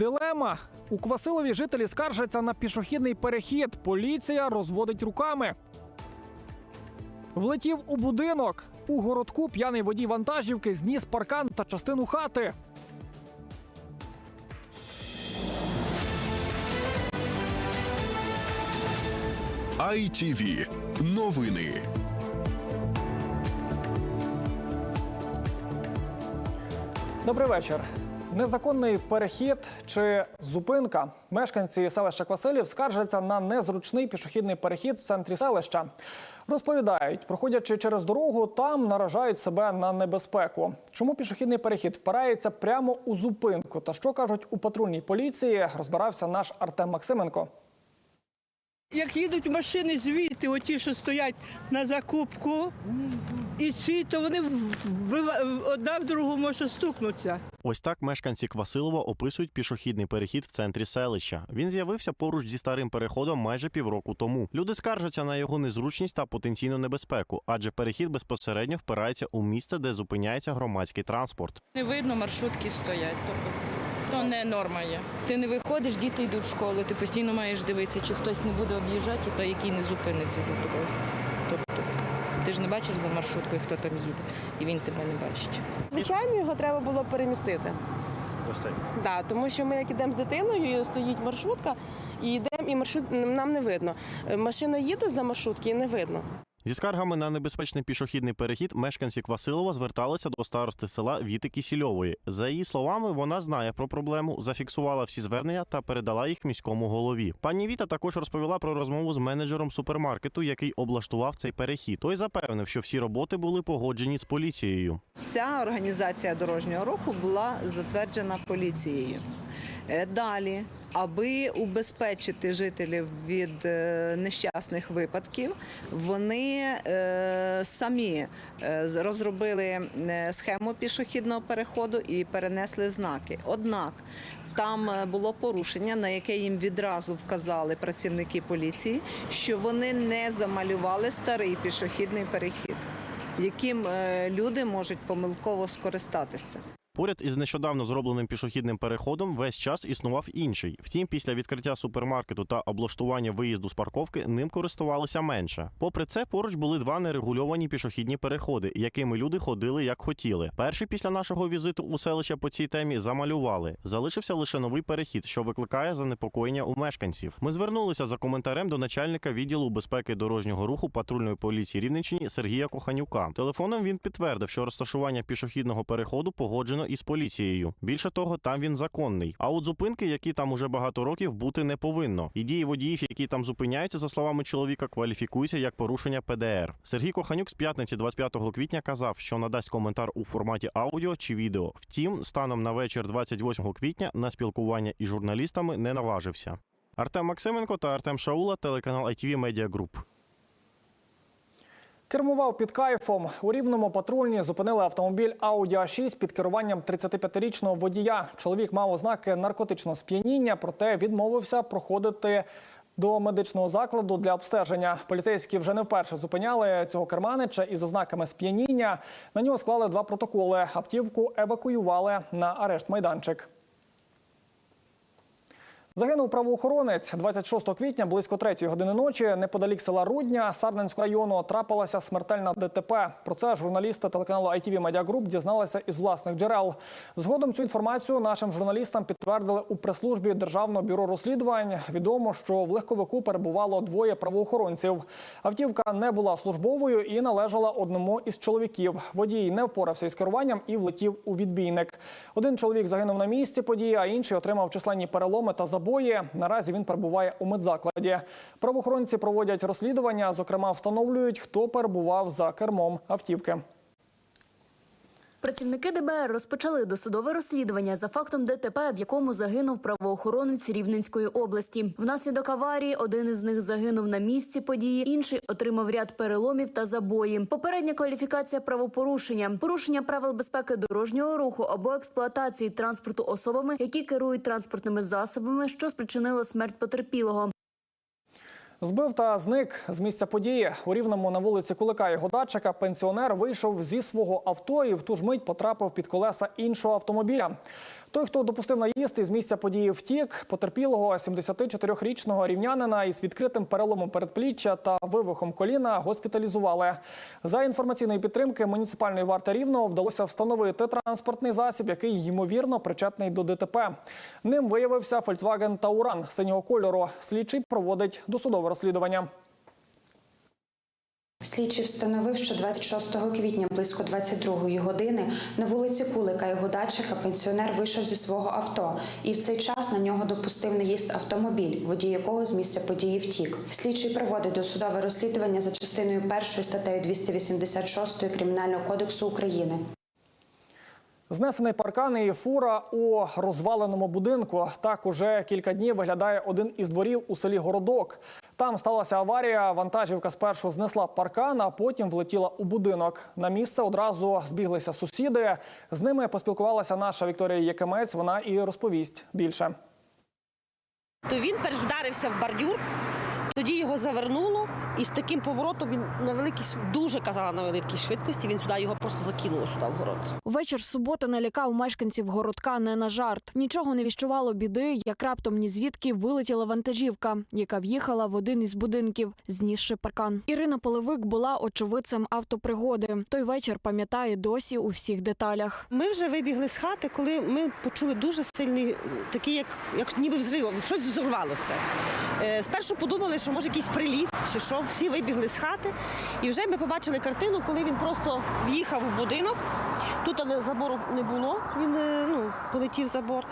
Дилема. У Квасилові жителі скаржаться на пішохідний перехід. Поліція розводить руками. Влетів у будинок. У городку п'яний водій вантажівки зніс паркан та частину хати. ITV. Новини. Добрий вечір. Незаконний перехід чи зупинка. Мешканці селища Квасилів скаржаться на незручний пішохідний перехід в центрі селища. Розповідають, проходячи через дорогу, там наражають себе на небезпеку. Чому пішохідний перехід впирається прямо у зупинку? Та що кажуть у патрульній поліції? Розбирався наш Артем Максименко. Як їдуть машини звідти, оті, що стоять на закупку, і ці, то вони одна в другу може стукнутися. Ось так мешканці Квасилова описують пішохідний перехід в центрі селища. Він з'явився поруч зі старим переходом майже півроку тому. Люди скаржаться на його незручність та потенційну небезпеку, адже перехід безпосередньо впирається у місце, де зупиняється громадський транспорт. Не видно, маршрутки стоять. Тобто то не норма є. Ти не виходиш, діти йдуть в школу, ти постійно маєш дивитися, чи хтось не буде об'їжджати, і той, який не зупиниться за тобою. Тобто ти ж не бачиш за маршруткою, хто там їде, і він тебе не бачить. Звичайно, його треба було перемістити. Да, тому що ми як ідемо з дитиною, і стоїть маршрутка, і йдемо, і маршрут нам не видно. Е, Машина їде за маршрутки і не видно. Зі скаргами на небезпечний пішохідний перехід мешканці Квасилова зверталися до старости села Віти Кісільової. За її словами, вона знає про проблему, зафіксувала всі звернення та передала їх міському голові. Пані Віта також розповіла про розмову з менеджером супермаркету, який облаштував цей перехід. Той запевнив, що всі роботи були погоджені з поліцією. Ця організація дорожнього руху була затверджена поліцією. Е, Далі, аби убезпечити жителів від е, нещасних випадків, вони е, самі розробили схему пішохідного переходу і перенесли знаки. Однак там було порушення, на яке їм відразу вказали працівники поліції, що вони не замалювали старий пішохідний перехід яким люди можуть помилково скористатися. Поряд із нещодавно зробленим пішохідним переходом весь час існував інший. Втім, після відкриття супермаркету та облаштування виїзду з парковки ним користувалися менше. Попри це, поруч були два нерегульовані пішохідні переходи, якими люди ходили як хотіли. Перший після нашого візиту у селище по цій темі замалювали. Залишився лише новий перехід, що викликає занепокоєння у мешканців. Ми звернулися за коментарем до начальника відділу безпеки дорожнього руху патрульної поліції Рівненщини Сергія Коханюка. Телефоном він підтвердив, що розташування пішохідного переходу погоджено із поліцією. Більше того, там він законний. А от зупинки, які там уже багато років, бути не повинно. І дії водіїв, які там зупиняються, за словами чоловіка, кваліфікуються як порушення ПДР. Сергій Коханюк з п'ятниці 25 квітня казав, що надасть коментар у форматі аудіо чи відео. Втім, станом на вечір 28 квітня на спілкування із журналістами не наважився. Артем Максименко та Артем Шаула, телеканал ITV Media Group. Кермував під кайфом. У рівному патрульні зупинили автомобіль Audi a 6 під керуванням 35-річного водія. Чоловік мав ознаки наркотичного сп'яніння, проте відмовився проходити до медичного закладу для обстеження. Поліцейські вже не вперше зупиняли цього керманича із ознаками сп'яніння. На нього склали два протоколи. Автівку евакуювали на арешт майданчик. Загинув правоохоронець 26 квітня близько 3 години ночі неподалік села Рудня Сарненського району трапилася смертельна ДТП. Про це журналісти телеканалу ITV Media Group дізналися із власних джерел. Згодом цю інформацію нашим журналістам підтвердили у прес-службі Державного бюро розслідувань. Відомо, що в легковику перебувало двоє правоохоронців. Автівка не була службовою і належала одному із чоловіків. Водій не впорався із керуванням і влетів у відбійник. Один чоловік загинув на місці події, а інший отримав численні переломи та забої. Наразі він перебуває у медзакладі. Правоохоронці проводять розслідування. Зокрема, встановлюють, хто перебував за кермом автівки. Працівники ДБР розпочали досудове розслідування за фактом ДТП, в якому загинув правоохоронець Рівненської області. Внаслідок аварії один із них загинув на місці події, інший отримав ряд переломів та забої. Попередня кваліфікація правопорушення, порушення правил безпеки дорожнього руху або експлуатації транспорту особами, які керують транспортними засобами, що спричинило смерть потерпілого. Збив та зник з місця події. У рівному на вулиці Кулика його датчика пенсіонер вийшов зі свого авто і в ту ж мить потрапив під колеса іншого автомобіля. Той, хто допустив наїзд із місця події втік, потерпілого 74-річного рівнянина із відкритим переломом передпліччя та вивихом коліна госпіталізували. За інформаційної підтримки муніципальної варти рівного вдалося встановити транспортний засіб, який ймовірно причетний до ДТП. Ним виявився Volkswagen Тауран синього кольору. Слідчий проводить досудове розслідування. Слідчий встановив, що 26 квітня близько 22-ї години на вулиці Кулика його датчика пенсіонер вийшов зі свого авто, і в цей час на нього допустив наїзд автомобіль, водій якого з місця події втік. Слідчий проводить досудове розслідування за частиною 1 статтею 286 Кримінального кодексу України. Знесений паркан і фура у розваленому будинку. Так уже кілька днів виглядає один із дворів у селі Городок. Там сталася аварія. Вантажівка спершу знесла паркан, а потім влетіла у будинок. На місце одразу збіглися сусіди. З ними поспілкувалася наша Вікторія Якимець. Вона і розповість більше. То він перш вдарився в бордюр, тоді його завернуло, і з таким поворотом він на великій дуже казала на великій швидкості. Він сюди його просто закинуло сюди в город. Вечір суботи налякав мешканців городка не на жарт. Нічого не віщувало біди, як раптом ні звідки вилетіла вантажівка, яка в'їхала в один із будинків, знісши паркан. Ірина Половик була очевидцем автопригоди. Той вечір пам'ятає досі у всіх деталях. Ми вже вибігли з хати, коли ми почули дуже сильний, е, такий, як, як ніби взрило, щось взорвалося. Е, Спершу подумали, що може якийсь приліт чи що. Всі вибігли з хати, і вже ми побачили картину, коли він просто в'їхав в будинок. Тут але забору не було, він е, ну, полетів забор.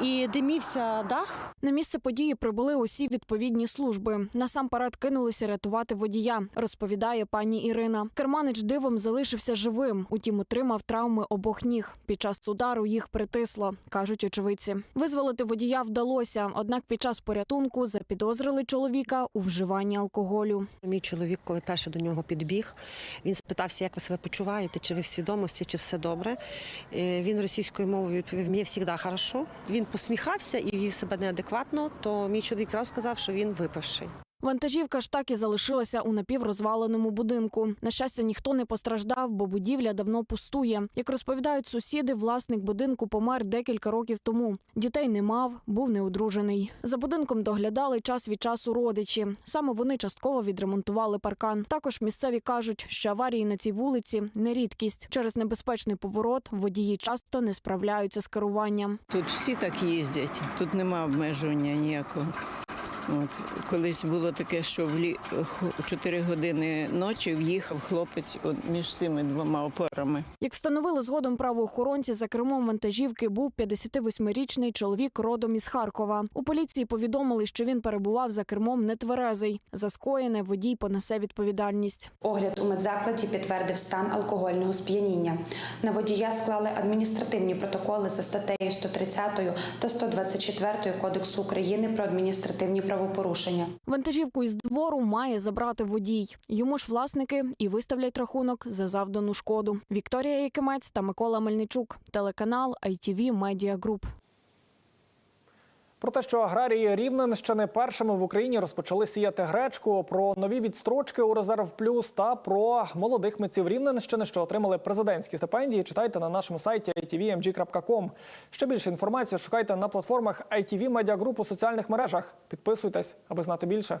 І димівся дах. На місце події прибули усі відповідні служби. Насамперед кинулися рятувати водія, розповідає пані Ірина. Керманич дивом залишився живим, утім отримав травми обох ніг. Під час удару їх притисло, кажуть очевидці. Визволити водія вдалося, однак під час порятунку запідозрили чоловіка у вживанні алкоголю. Мій чоловік, коли перший до нього підбіг, він спитався, як ви себе почуваєте, чи ви в свідомості, чи все добре. Е, Він російською мовою відповів: мені завжди хорошо. Він посміхався і вів себе неадекватно. То мій чоловік зразу сказав, що він випивший. Вантажівка ж так і залишилася у напіврозваленому будинку. На щастя, ніхто не постраждав, бо будівля давно пустує. Як розповідають сусіди, власник будинку помер декілька років тому. Дітей не мав, був неодружений. За будинком доглядали час від часу родичі. Саме вони частково відремонтували паркан. Також місцеві кажуть, що аварії на цій вулиці не рідкість. Через небезпечний поворот водії часто не справляються з керуванням. Тут всі так їздять, тут нема обмеження ніякого. От колись було таке, що в лі... 4 години ночі в'їхав хлопець от між цими двома опорами. Як встановили згодом правоохоронці, за кермом вантажівки був 58-річний чоловік родом із Харкова. У поліції повідомили, що він перебував за кермом нетверезий. За скоєне водій понесе відповідальність. Огляд у медзакладі підтвердив стан алкогольного сп'яніння. На водія склали адміністративні протоколи за статтею 130 та 124 Кодексу України про адміністративні правопорушення. Вантажівку із двору має забрати водій. Йому ж власники і виставлять рахунок за завдану шкоду. Вікторія Якимець та Микола Мельничук. Телеканал ITV Media Group. Про те, що аграрії Рівненщини першими в Україні розпочали сіяти гречку, про нові відстрочки у резерв плюс та про молодих митців Рівненщини, що отримали президентські стипендії. Читайте на нашому сайті itvmg.com. Ще більше інформації шукайте на платформах ITV Media Group у соціальних мережах. Підписуйтесь, аби знати більше.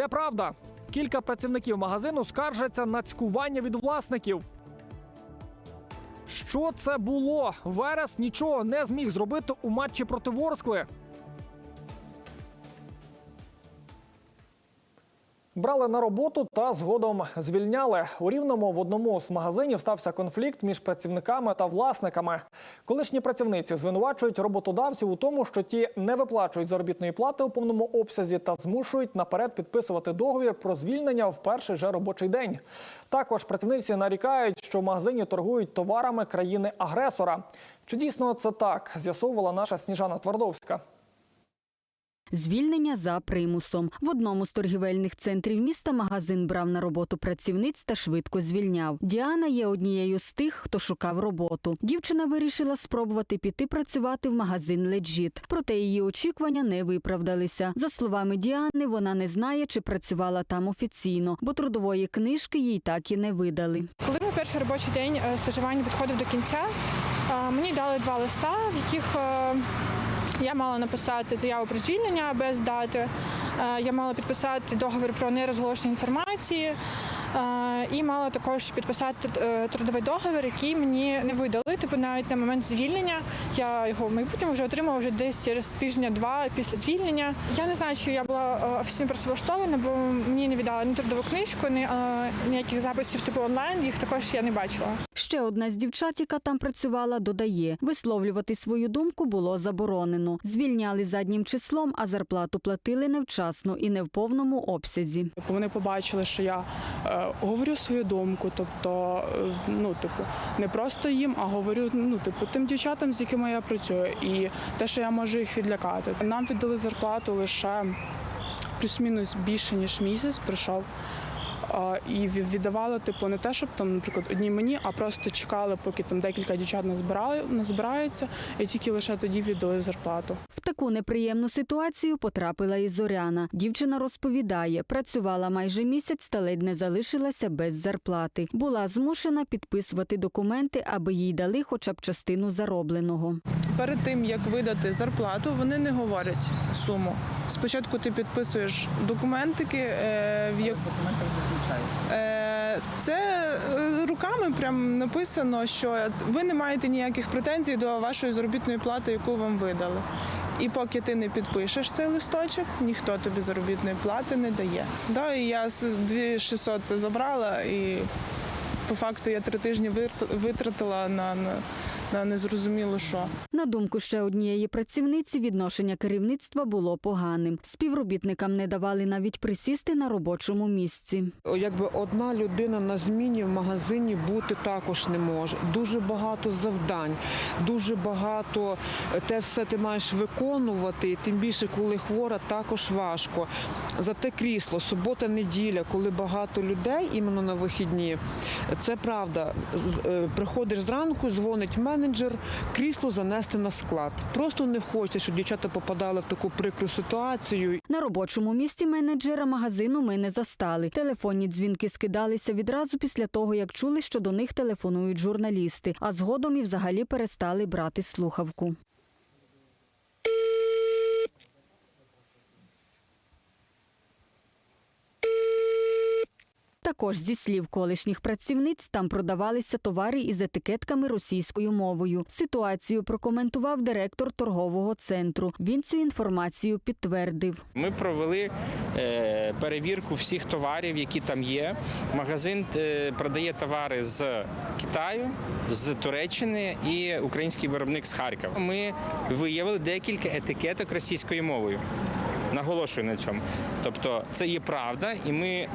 Де правда? Кілька працівників магазину скаржаться на цькування від власників. Що це було? Верес нічого не зміг зробити у матчі проти Ворскли. Брали на роботу та згодом звільняли. У Рівному в одному з магазинів стався конфлікт між працівниками та власниками. Колишні працівниці звинувачують роботодавців у тому, що ті не виплачують заробітної плати у повному обсязі та змушують наперед підписувати договір про звільнення в перший же робочий день. Також працівниці нарікають, що в магазині торгують товарами країни-агресора. Чи дійсно це так? З'ясовувала наша Сніжана Твардовська. Звільнення за примусом. В одному з торгівельних центрів міста магазин брав на роботу працівниць та швидко звільняв. Діана є однією з тих, хто шукав роботу. Дівчина вирішила спробувати піти працювати в магазин Леджіт. Проте її очікування не виправдалися. За словами Діани, вона не знає, чи працювала там офіційно, бо трудової книжки їй так і не видали. Коли мій перший робочий день е, стажування підходив до кінця, е, мені дали два листа, в яких е, я мала написати заяву про звільнення без дати. е, Я мала підписати договір про нерозголошення інформації е, і мала також підписати е, трудовий договір, який мені не видали. Типу навіть на момент звільнення я його в майбутньому вже отримала вже десь через тижня-два після звільнення. Я не знаю, чи я була е, офіційно працевлаштована, бо мені не віддали ні трудову книжку, ні е, ніяких записів типу онлайн. Їх також я не бачила. Ще одна з дівчат, яка там працювала, додає: висловлювати свою думку було заборонено. Звільняли заднім числом, а зарплату платили невчасно і не в повному обсязі. Вони побачили, що я е, говорю свою думку, тобто, е, ну, типу, не просто їм, а говорю ну, типу, тим дівчатам, з якими я працюю, і те, що я можу їх відлякати. Нам віддали зарплату лише плюс-мінус більше ніж місяць пройшов. І ві- віддавали, типу, не те, щоб там, наприклад, одні мені, а просто чекали, поки там декілька дівчат назбирали, назбирається, і тільки лише тоді віддали зарплату. В таку неприємну ситуацію потрапила і Зоряна. Дівчина розповідає, працювала майже місяць та ледь не залишилася без зарплати. Була змушена підписувати документи, аби їй дали хоча б частину заробленого. Перед тим як видати зарплату, вони не говорять суму. Спочатку ти підписуєш документики, е, в як... Е, Це е, руками прям написано, що ви не маєте ніяких претензій до вашої заробітної плати, яку вам видали. І поки ти не підпишеш цей листочок, ніхто тобі заробітної плати не дає. Да, і я з 2600 забрала, і по факту я три тижні вит- витратила на, на, на незрозуміло що. На думку ще однієї працівниці, відношення керівництва було поганим. Співробітникам не давали навіть присісти на робочому місці. Якби одна людина на зміні в магазині бути також не може. Дуже багато завдань, дуже багато е, те все ти маєш виконувати. Тим більше, коли хвора, також важко. За те крісло, субота, неділя, коли багато людей іменно на вихідні, це правда. Е, Приходиш зранку, дзвонить менеджер, крісло занести на склад. Просто не хочеться, щоб дівчата попадали в таку прикру ситуацію. На робочому місці менеджера магазину ми не застали. Телефонні дзвінки скидалися відразу після того, як чули, що до них телефонують журналісти, а згодом і взагалі перестали брати слухавку. Також зі слів колишніх працівниць там продавалися товари із етикетками російською мовою. Ситуацію прокоментував директор торгового центру. Він цю інформацію підтвердив. Ми провели е, перевірку всіх товарів, які там є. Магазин е, продає товари з Китаю, з Туреччини і український виробник з Харкова. Ми виявили декілька етикеток російською мовою. Наголошую на цьому. Тобто це є правда, і ми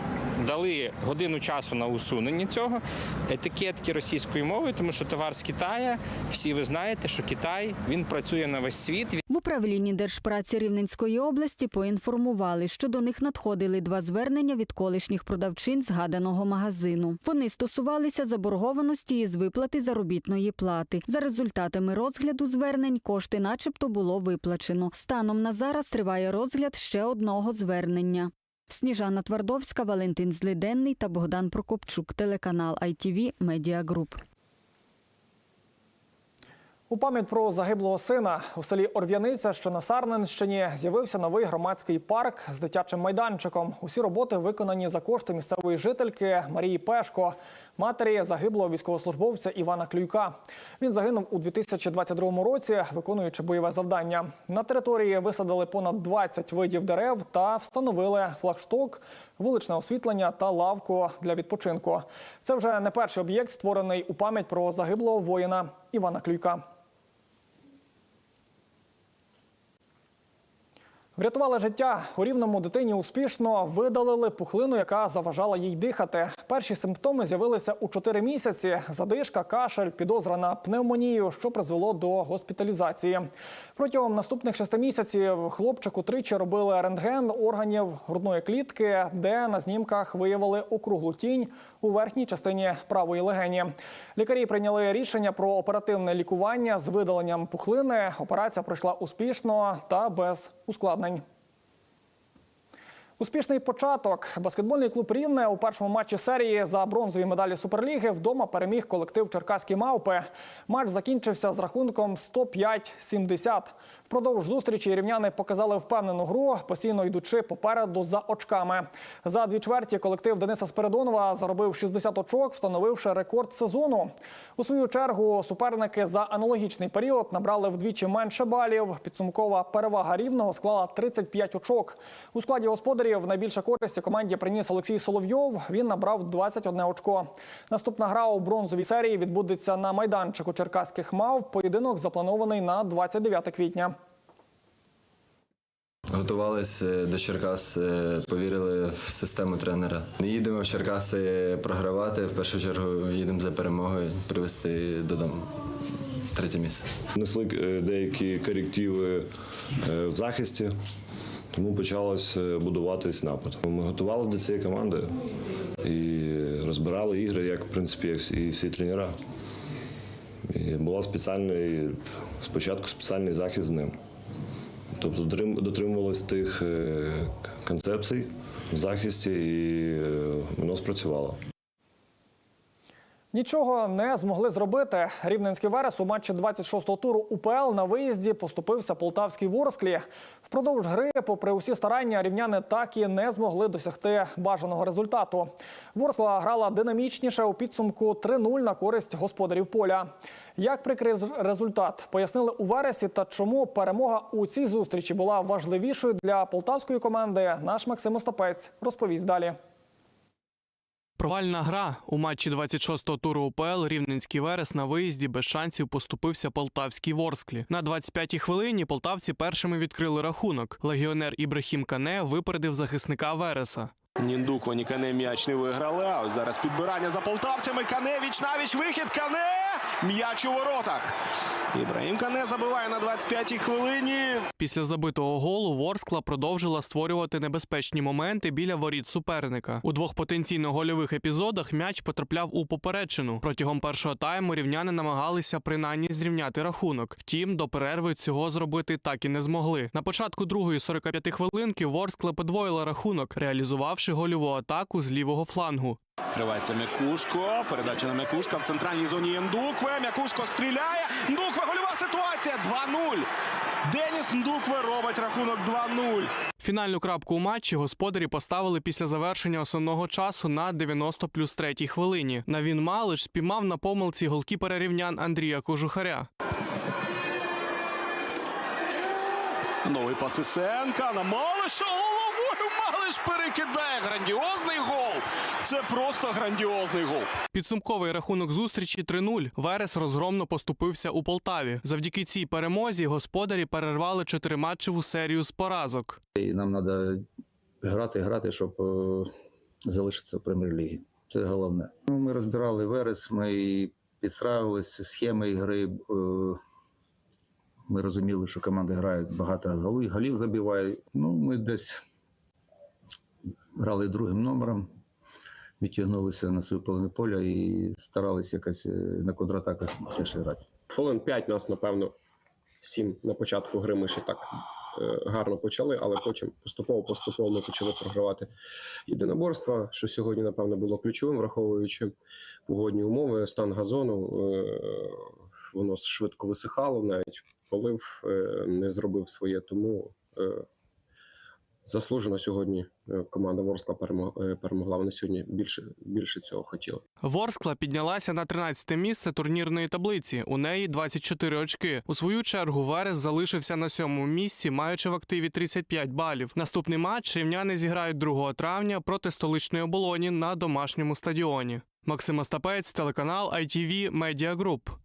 дали годину часу на усунення цього етикетки російською мовою, тому що товар з Китаю, всі ви знаєте, що Китай він працює на весь світ. Управлінні Держпраці Рівненської області поінформували, що до них надходили два звернення від колишніх продавчин згаданого магазину. Вони стосувалися заборгованості із виплати заробітної плати. За результатами розгляду звернень кошти, начебто, було виплачено. Станом на зараз триває розгляд ще одного звернення. Сніжана Твардовська, Валентин Злиденний та Богдан Прокопчук. Телеканал ITV Media Group. У пам'ять про загиблого сина у селі Орв'яниця, що на Сарненщині, з'явився новий громадський парк з дитячим майданчиком. Усі роботи виконані за кошти місцевої жительки Марії Пешко, матері загиблого військовослужбовця Івана Клюйка. Він загинув у 2022 році, виконуючи бойове завдання. На території висадили понад 20 видів дерев та встановили флагшток, вуличне освітлення та лавку для відпочинку. Це вже не перший об'єкт, створений у пам'ять про загиблого воїна Івана Клюйка. Врятували життя у рівному дитині успішно видалили пухлину, яка заважала їй дихати. Перші симптоми з'явилися у 4 місяці: задишка, кашель, підозра на пневмонію, що призвело до госпіталізації. Протягом наступних шести місяців хлопчику тричі робили рентген органів грудної клітки, де на знімках виявили округлу тінь у верхній частині правої легені. Лікарі прийняли рішення про оперативне лікування з видаленням пухлини. Операція пройшла успішно та без ускладнень. sammenheng. Успішний початок. Баскетбольний клуб Рівне у першому матчі серії за бронзові медалі Суперліги вдома переміг колектив Черкаські мавпи. Матч закінчився з рахунком 105-70. Впродовж зустрічі рівняни показали впевнену гру, постійно йдучи попереду за очками. За дві чверті колектив Дениса Спиридонова заробив 60 очок, встановивши рекорд сезону. У свою чергу суперники за аналогічний період набрали вдвічі менше балів. Підсумкова перевага рівного склала 35 очок. У складі господарів найбільше користі команді приніс Олексій Соловйов. Він набрав 21 очко. Наступна гра у бронзовій серії відбудеться на майданчику черкаських мав. Поєдинок запланований на 29 квітня. Готувалися до Черкас, е, повірили в систему тренера. Не їдемо в Черкаси програвати. В першу чергу їдемо за перемогою, привезти додому третє місце. Несли е, деякі корективи е, в захисті, тому почалось е, будуватись напад. Ми готувалися до цієї команди і розбирали ігри, як в принципі і всі тренера. Була спеціальний, спочатку спеціальний захист з ним. Тобто дотрим- дотримувалось тих е, концепцій в захисті, і е, воно спрацювало. Нічого не змогли зробити. Рівненський Верес у матчі 26-го туру УПЛ на виїзді поступився полтавській Ворсклі. Впродовж гри, попри усі старання, рівняни так і не змогли досягти бажаного результату. Ворскла грала динамічніше у підсумку 3-0 на користь господарів поля. Як прикрий результат, пояснили у Вересі та чому перемога у цій зустрічі була важливішою для полтавської команди. Наш Максим Остапець розповість далі. Провальна гра у матчі 26-го туру УПЛ Рівненський Верес на виїзді без шансів поступився полтавській Ворсклі. На 25-й хвилині полтавці першими відкрили рахунок. Легіонер Ібрахім Кане випередив захисника Вереса. Ніндук, Кане м'яч не виграли. А зараз підбирання за полтавцями. Кане віч навіч вихід. Кане м'яч у воротах. Ібраїм Кане забиває на 25-й хвилині. Після забитого голу Ворскла продовжила створювати небезпечні моменти біля воріт суперника. У двох потенційно гольових епізодах м'яч потрапляв у поперечину. Протягом першого тайму рівняни намагалися принаймні зрівняти рахунок. Втім, до перерви цього зробити так і не змогли. На початку другої 45 хвилинки Ворскла подвоїла рахунок, реалізувавши гольову атаку з лівого флангу. Кривається Мякушко. Передача на Мякушка в центральній зоні Ндукве. Мякушко стріляє. Ндукве гольова ситуація. 2-0. Деніс Ндукве робить рахунок 2-0. Фінальну крапку у матчі господарі поставили після завершення основного часу на 90 плюс третій хвилині. Навін Малиш спіймав на помилці голкіпера рівнян Андрія Кожухаря. Новий пас Ісенка на Малиша Малиш перекидає. Грандіозний гол. Це просто грандіозний гол. Підсумковий рахунок зустрічі 3-0. Верес розгромно поступився у Полтаві. Завдяки цій перемозі господарі перервали чотириматчеву серію з поразок. І нам треба грати, грати, щоб е, залишитися в прем'єр-лігі. Це головне. Ну, Ми розбирали верес, ми підстраювалися схеми ігри. е, Ми розуміли, що команди грають багато голів, голів забивають. Ну, ми десь грали другим номером, відтягнулися на свою половину поля і старалися якось е, на контратаках теж грати. Хвилин 5 нас, напевно, 7 на початку гри ми ще так е, гарно почали, але потім поступово-поступово ми почали програвати єдиноборства, що сьогодні, напевно, було ключовим, враховуючи погодні умови, стан газону. Е, воно швидко висихало, навіть полив не зробив своє. Тому заслужено сьогодні е, команда Ворскла е, перемогла. Вони сьогодні більше, більше цього хотіли. Ворскла піднялася на 13-те місце турнірної таблиці. У неї 24 очки. У свою чергу Верес залишився на сьомому місці, маючи в активі 35 балів. Наступний матч рівняни зіграють 2 травня проти столичної оболоні на домашньому стадіоні. Максим Остапець, телеканал ITV Media Group.